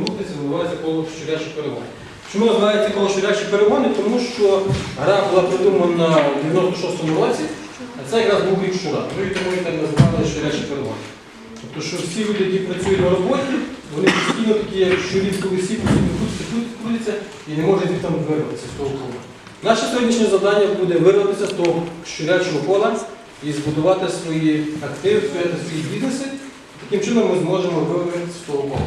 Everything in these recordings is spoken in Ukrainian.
рухається, називається коло щурячі перегони. Чому називається коло щурячі перегони? Тому що гра була придумана в 96-му році, а це якраз був рік щура. Ну і тому їх так називали щурячі перегони. Тобто, що всі люди, які працюють на роботі, вони постійно такі, як щурі в колесі, постійно крутяться, і не можуть звідти вирватися з того кола. Наше сьогоднішнє завдання буде вирватися з того щурячого кола і збудувати свої активи, створити свої бізнеси. Таким чином ми зможемо вивести з того кола.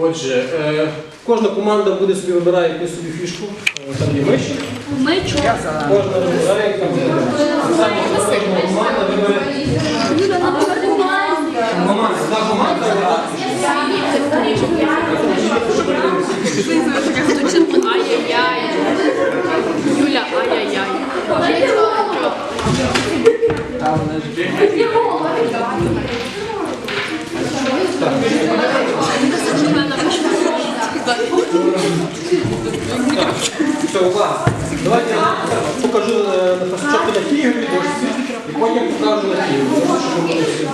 Отже, е, кожна команда буде собі вибирає якусь собі фішку, Е, там є миші. Ми чого? Кожна вибирає, яка буде. Само кожна команда вибере. Команда, одна команда вибирає покажу е, на спочатку на кігрові дошці, і потім покажу на кігрові.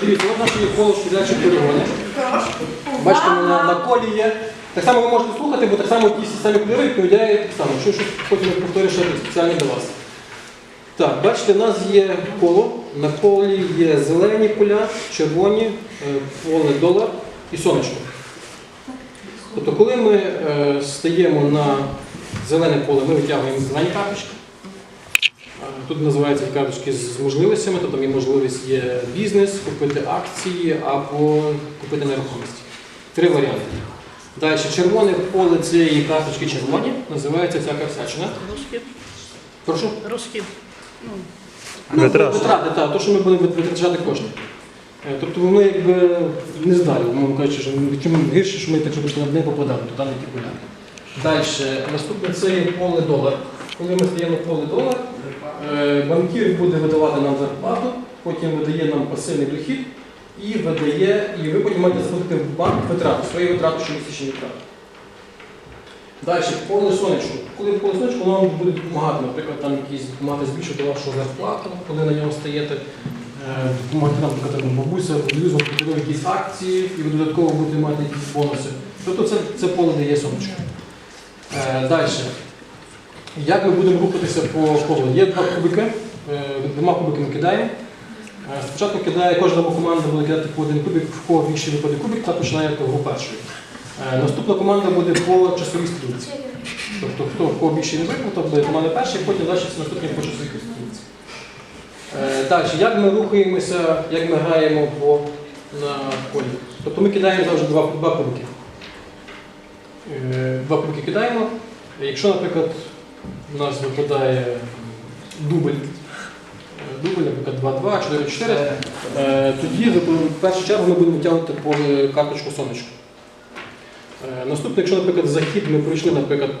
Дивіться, ось наше є коло шкідлячих перегони. Бачите, на, на колі є. Так само ви можете слухати, бо так само ті самі кольори відповідає так само. Що щось потім ще спеціально для вас. Так, бачите, у нас є коло. На колі є зелені поля, червоні, е, поле долар і сонечко. Тобто, коли ми е, стаємо на зелене поле, ми витягуємо зелені карточки. Тут називаються карточки з можливостями, тобто є можливість є бізнес, купити акції або купити нерухомість. Три варіанти. Далі, червоне поле цієї карточки червоні, називається всяка всячина. Розхід. Прошу. Розхід. Ну, Витрати. Витрати, так, то, що ми будемо витрачати кошти. Е, Тобто воно якби не здалі, мовно кажучи, що чим гірше, що ми так щоб не попадали туди не ті поля. Далі, наступне це є поле долар. Коли ми стаємо поле долар, е, банкір буде видавати нам зарплату, потім видає нам пасивний дохід і видає, і ви потім маєте заплатити в банк витрати, свої витрати, щомісячні витрати. Далі, поле сонечко. Коли поле сонечко, воно вам буде допомагати, наприклад, там якісь мати збільшити вашу зарплату, коли на нього стаєте. Е, Допомагати нам, наприклад, бабуся, купили якісь акції, і ви додатково будете мати якісь бонуси. Тобто це, це поле дає сонечко. Е, Далі. Як ми будемо рухатися по колу? Є два кубики, е, двома кубиками кидаємо. Е, Спочатку кидає кожна команда буде кидати по один кубик, в кого більше випаде кубик, та починає гру першою. Е, Наступна команда буде по часовій стрілці. Тобто хто в кого більше не випав, то буде команда перша, потім далі наступні по часовій стрілці. Далі, як ми рухаємося, як ми граємо по, на полі? Тобто ми кидаємо завжди два, два кубики. Е, Два кубики кидаємо. Якщо, наприклад, у нас випадає дубль, е, дубль, наприклад, 2-2, 4-4, е, тоді в першу чергу ми будемо тягнути по карточку сонечко. Е, Наступне, якщо, наприклад, захід ми пройшли, наприклад,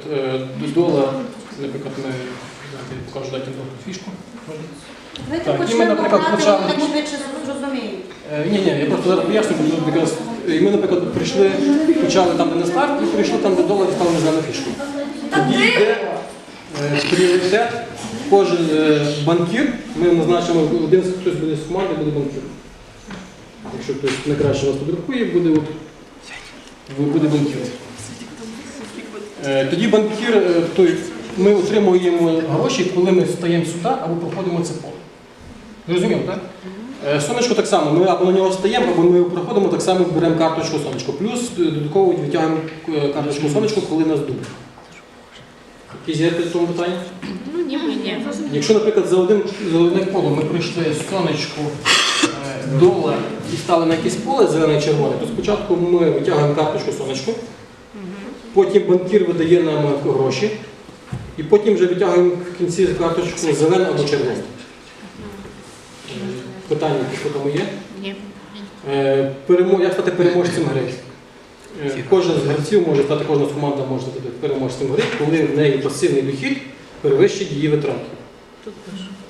до дола, наприклад, ми покажу дати фішку. Давайте Так, і ми, почнемо наприклад, почали- вони так швидше зрозуміють. Е, Ні, ні, я просто зараз поясню, бо тут якраз і ми, наприклад, прийшли, почали там, де не старт, і прийшли там, де долар і стали зелену фішку. Тоді йде е, пріоритет, кожен е, банкір, ми назначимо один з хтось буде з команди, буде банкір. Якщо хтось найкраще вас подрукує, буде, от, ви- буде банкір. Е, Тоді банкір, е, той, ми отримуємо гроші, коли ми стаємо сюди або проходимо це поле. Зрозуміло, так? Е, Сонечко так само, ми або на нього стаємо, або ми проходимо, так само беремо карточку сонечко. Плюс е, додатково відтягуємо е, карточку сонечко, коли нас дуб. Якісь є в цьому питання? Ну, ніби ні. Якщо, наприклад, за один за одне коло ми прийшли сонечку е, долар і стали на якесь поле зелене червоне, то спочатку ми витягуємо карточку сонечку, потім банкір видає нам гроші, і потім вже витягуємо в кінці карточку зелену або червону. Питання які по тому є? Ні. Е, перемо- Як стати переможцем гри? Е, Кожен з гравців може стати, кожна з команда може стати переможцем гри, коли в неї пасивний дохід перевищить її витрати.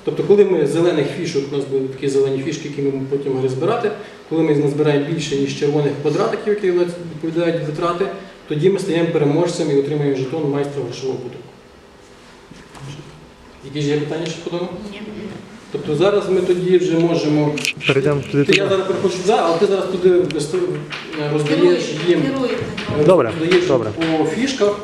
Тобто, коли ми зелених фішок, у нас будуть такі зелені фішки, які ми потім могли збирати, коли ми назбираємо більше, ніж червоних квадратиків, які відповідають витрати, тоді ми стаємо переможцем і отримуємо жетон майстра грошового будинку. Які ж є питання ще по тому? Ні. Тобто зараз ми тоді вже можемо. Перейдемо туди. Ти, я туди. зараз переходжу туди, але ти зараз туди роздаєш їм. Керуєте. е, Добре, роздаєш добре. по фішках.